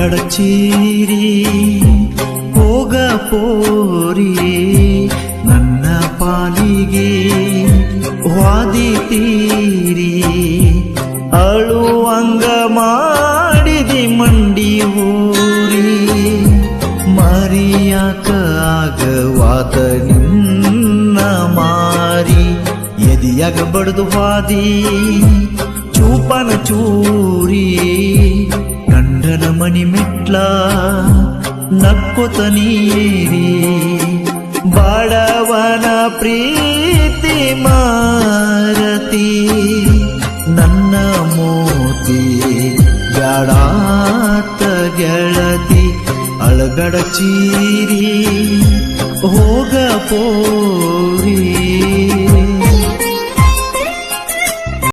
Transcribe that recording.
ಅಳಗಡ ಚೀರಿ, ಹೋಗ ಪೋರಿ, ನನ್ನ ಪಾಲಿಗೆ ವಾದಿ ತೀರಿ. ಅಳುವಂಗ ಮಾಡಿದಿ ಮಂಡಿ ಊರಿ, ಮರಿಯಾಕ ಆಗವಾದ ನಿನ್ನ ಮಾರಿ. ಎದಿಯಾಗ ಬಡದು ವಾದಿ, ಚೂಪನ ಚೂರಿ. ಮಣಿ ಮೆಟ್ಲ, ನಕ್ಕೊತ ನೀರಿ, ಬಾಡವನ ಪ್ರೀತಿ ಮಾರತಿ. ನನ್ನ ಮೋತಿ ಬ್ಯಾಡಾತ ಗೆಳತಿ, ಅಳಗಡ ಚೀರಿ, ಹೋಗ ಪೋರಿ.